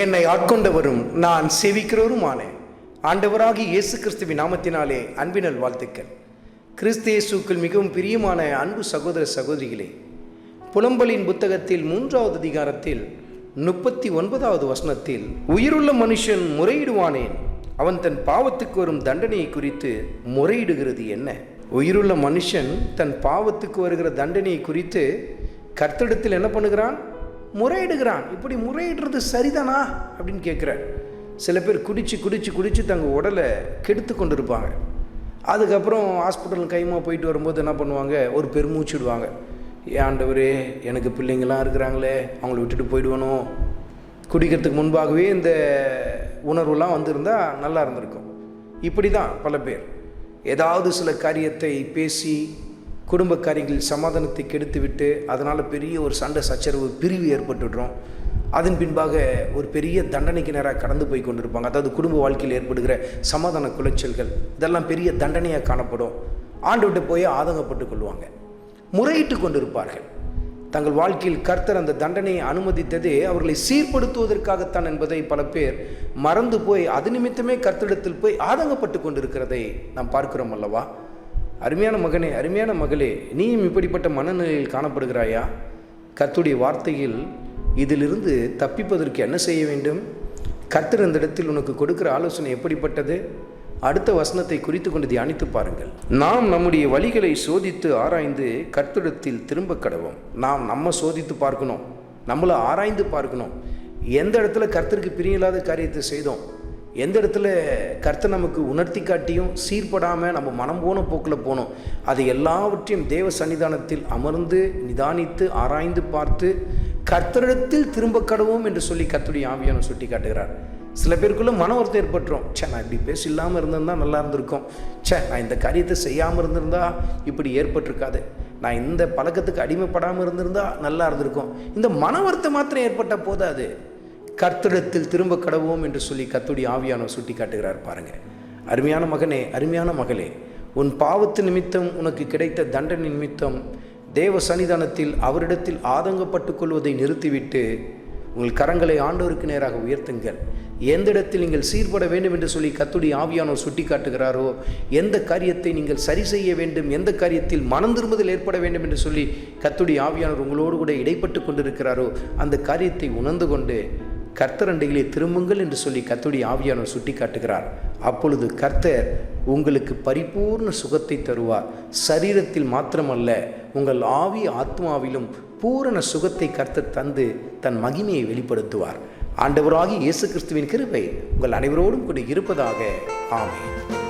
என்னை ஆட்கொண்டவரும் நான் சேவிக்கிறவருமானேன் ஆண்டவராகி இயேசு கிறிஸ்துவின் நாமத்தினாலே அன்பினல் வாழ்த்துக்கள். கிறிஸ்தேசுக்கள் மிகவும் பிரியமான அன்பு சகோதர சகோதரிகளே புலம்பலின் புத்தகத்தில் மூன்றாவது அதிகாரத்தில் முப்பத்தி ஒன்பதாவது வசனத்தில் உயிருள்ள மனுஷன் முறையிடுவானேன் அவன் தன் பாவத்துக்கு வரும் தண்டனையை குறித்து முறையிடுகிறது என்ன? உயிருள்ள மனுஷன் தன் பாவத்துக்கு வருகிற தண்டனையை குறித்து கர்த்தடத்தில் என்ன பண்ணுகிறான்? முறையிடுகிறான். இப்படி முறையிடுறது சரிதானா? அப்படின்னு கேட்குறார். சில பேர் குடித்து குடித்து குடித்து தங்கள் உடலை கெடுத்து கொண்டு இருப்பாங்க அதுக்கப்புறம் ஹாஸ்பிட்டல் கைமா போயிட்டு வரும்போது என்ன பண்ணுவாங்க? ஒரு பெருமூச்சு விடுவாங்க. ஏன் ஆண்டவரே எனக்கு பிள்ளைங்களாம் இருக்கிறாங்களே அவங்கள விட்டுட்டு போயிடுவனோ? குடிக்கிறதுக்கு முன்பாகவே இந்த உணர்வுலாம் வந்திருந்தால் நல்லா இருந்திருக்கும். இப்படி தான் பல பேர். ஏதாவது சில காரியத்தை பேசி குடும்ப காரியங்களில் சமாதானத்தை கெடுத்துவிட்டு அதனால் பெரிய ஒரு சண்டை சச்சரவு பிரிவு ஏற்பட்டுடுறோம் அதன் பின்பாக ஒரு பெரிய தண்டனைக்கு நேராக கடந்து போய் கொண்டிருப்பாங்க. அதாவது குடும்ப வாழ்க்கையில் ஏற்படுகிற சமாதான குலைச்சல்கள் இதெல்லாம் பெரிய தண்டனையாக காணப்படும். ஆண்டு விட்டு போய் ஆதங்கப்பட்டு கொள்வாங்க. முறையிட்டு கொண்டிருப்பார்கள். தங்கள் வாழ்க்கையில் கர்த்தர் அந்த தண்டனையை அனுமதித்ததே அவர்களை சீர்படுத்துவதற்காகத்தான் என்பதை பல பேர் மறந்து போய் அது நிமித்தமே கர்த்தரிடத்தில் போய் ஆதங்கப்பட்டு கொண்டிருக்கிறதை நாம் பார்க்கிறோம் அல்லவா? அருமையான மகனே அருமையான மகளே நீயும் இப்படிப்பட்ட மனநிலையில் காணப்படுகிறாயா? கர்த்துடைய வார்த்தையில் இதிலிருந்து தப்பிப்பதற்கு என்ன செய்ய வேண்டும்? கர்த்தர் அந்த இடத்தில் உனக்கு கொடுக்கிற ஆலோசனை எப்படிப்பட்டது? அடுத்த வசனத்தை குறித்து கொண்டு தியானித்து பாருங்கள். நாம் நம்முடைய வழிகளை சோதித்து ஆராய்ந்து கர்த்தரிடத்தில் திரும்ப கடவோம். நாம் நம்ம சோதித்து பார்க்கணும். நம்மளை ஆராய்ந்து பார்க்கணும். எந்த இடத்துல கர்த்தருக்கு பிரியமில்லாத காரியத்தை செய்தோம்? எந்த இடத்துல கர்த்த நமக்கு உணர்த்தி காட்டியும் சீர்படாமல் நம்ம மனம் போன போக்கில் போனோம் அது எல்லாவற்றையும் தேவ சன்னிதானத்தில் அமர்ந்து நிதானித்து ஆராய்ந்து பார்த்து கர்த்தரிடத்தில் திரும்ப கடவோம் என்று சொல்லி கர்த்தருடைய ஆவியான சுட்டி காட்டுகிறார். சில பேருக்குள்ள மன ஒருத்தர் ஏற்பட்டுரும். சே நான் இப்படி பேச இல்லாமல் இருந்திருந்தா நல்லா இருந்திருக்கும். ச்சே நான் இந்த காரியத்தை செய்யாமல் இருந்திருந்தா இப்படி ஏற்பட்டிருக்காது. நான் இந்த பழக்கத்துக்கு அடிமைப்படாமல் இருந்திருந்தா நல்லா இருந்திருக்கும். இந்த மன வருத்தம் மாத்திரம் ஏற்பட்ட போதாது. கர்த்தரிடத்தில் திரும்ப கடவோம் என்று சொல்லி கத்துடைய ஆவியானவர் சுட்டி காட்டுகிறார் பாருங்கள் அருமையான மகனே அருமையான மகளே உன் பாவத்து நிமித்தம் உனக்கு கிடைத்த தண்டனை நிமித்தம் தேவ சன்னிதானத்தில் அவரிடத்தில் ஆதங்கப்பட்டு கொள்வதை நிறுத்திவிட்டு உங்கள் கரங்களை ஆண்டோருக்கு நேராக உயர்த்துங்கள். எந்த இடத்தில் நீங்கள் சீர்பட வேண்டும் என்று சொல்லி கத்துடைய ஆவியானோர் சுட்டி காட்டுகிறாரோ எந்த காரியத்தை நீங்கள் சரி செய்ய வேண்டும் எந்த காரியத்தில் மனம் திரும்புதல் ஏற்பட வேண்டும் என்று சொல்லி கத்துடைய ஆவியானவர் உங்களோடு கூட இடைப்பட்டு கொண்டிருக்கிறாரோ அந்த காரியத்தை உணர்ந்து கொண்டு கர்த்தரண்டையிலே திரும்புங்கள் என்று சொல்லி கத்துடைய ஆவியானவர் சுட்டி காட்டுகிறார். அப்பொழுது கர்த்தர் உங்களுக்கு பரிபூர்ண சுகத்தை தருவார். சரீரத்தில் மாத்திரமல்ல உங்கள் ஆவி ஆத்மாவிலும் பூரண சுகத்தை கர்த்தர் தந்து தன் மகிமையை வெளிப்படுத்துவார். ஆண்டவராகி இயேசு கிறிஸ்துவின் கிருபை உங்கள் அனைவரோடும் கூட இருப்பதாக. ஆமென்.